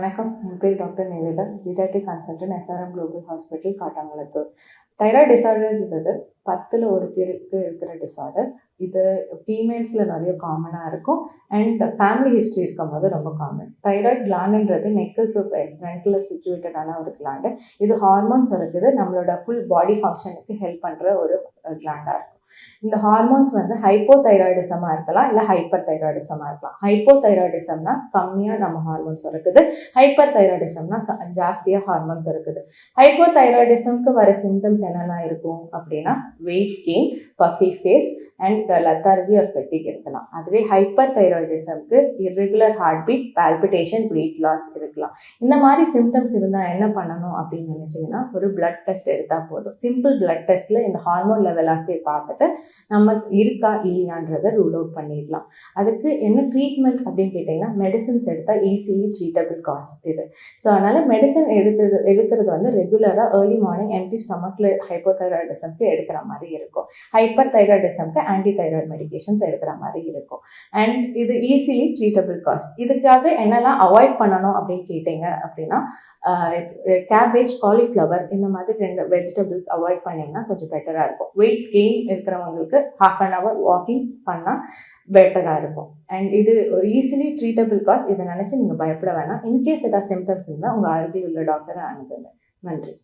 வணக்கம். என் பேர் doctor Nivetha. ஜீடாட்டிக் consultant SRM global hospital Kattankulathur. Thyroid டிசார்டர்ன்றது பத்தில் ஒரு பேருக்கு இருக்கிற டிசார்டர் இது ஃபீமேல்ஸில் நிறைய காமனாக இருக்கும். அண்ட் ஃபேமிலி ஹிஸ்ட்ரி இருக்கும் போது ரொம்ப காமன் தைராய்டு கிளாண்டுன்றது நெக்குக்கு ஃப்ரண்ட்டில் சுச்சுவேட்டடான ஒரு கிளாண்டு இது ஹார்மோன்ஸ் இருக்குது. நம்மளோட ஃபுல் பாடி ஃபங்க்ஷனுக்கு ஹெல்ப் பண்ணுற ஒரு கிளாண்டாக இருக்கும். இந்த ஹார்மோன்ஸ் வந்து ஹைப்போதைராய்டிசமாக இருக்கலாம் இல்லை ஹைப்பர் தைராய்டிசமாக இருக்கலாம். ஹைப்போதைராய்டிசம்னா கம்மியாக நம்ம ஹார்மோன்ஸ் இருக்குது. ஹைப்பர் தைராய்டிசம்னா ஜாஸ்தியாக ஹார்மோன்ஸ் இருக்குது. ஹைப்போதைராய்டிசம்க்கு வர சிம்டம்ஸ் என்னென்ன இருக்கும் அப்படின்னா weight gain puffy face and lethargy or fatigue இருக்கலாம். அதுவே hyper தைராய்டிசம்க்கு irregular heart beat palpitation weight loss இருக்கலாம். இந்த மாதிரி சிம்டம்ஸ் இருந்தால் என்ன பண்ணணும் அப்படின்னு நினச்சிங்கன்னா ஒரு பிளட் டெஸ்ட் எடுத்தால் போதும். சிம்பிள் பிளட் டெஸ்ட்டில் இந்த ஹார்மோன் லெவல் ஆசையை பார்த்துட்டு நம்ம இருக்கா இல்லையான்றதை ரூல் அவுட் பண்ணிடலாம். அதுக்கு என்ன ட்ரீட்மெண்ட் அப்படின்னு கேட்டிங்கன்னா மெடிசன்ஸ் எடுத்தால் ஈஸிலி ட்ரீட்டபிள் காஸ்ட் இது. ஸோ அதனால் மெடிசன் எடுத்து எடுக்கிறது வந்து ரெகுலராக ஏர்லி மார்னிங் எம்டி ஸ்டமக்கில் ஹைப்போதைராய்டிசம்க்கு எடுக்கிற மாதிரி இருக்கும். ஹைப்பர் தைராய்டிசம்க்கு ஆன்டி தைராய்டு மெடிகேஷன்ஸ் எடுக்கிற மாதிரி இருக்கும். அண்ட் இது ஈஸிலி ட்ரீட்டபிள் காஸ் இதுக்காக என்னெல்லாம் அவாய்ட் பண்ணணும் அப்படின்னு கேட்டிங்க அப்படின்னா கேபேஜ் காலிஃப்ளவர் இந்த மாதிரி ரெண்டு வெஜிடபிள்ஸ் அவாய்ட் பண்ணிங்கன்னா கொஞ்சம் பெட்டராக இருக்கும். வெயிட் கெயின் இருக்கிறவங்களுக்கு ஹாஃப் அன் ஹவர் வாக்கிங் பண்ணால் பெட்டராக இருக்கும். அண்ட் இது ஈஸிலி ட்ரீட்டபிள் காஸ் இதை நினச்சி நீங்கள் பயப்பட வேணாம். இன்கேஸ் ஏதாவது சிம்டம்ஸ் இருந்தால் உங்கள் அருகில் உள்ள டாக்டரை அணுகுங்க. நன்றி.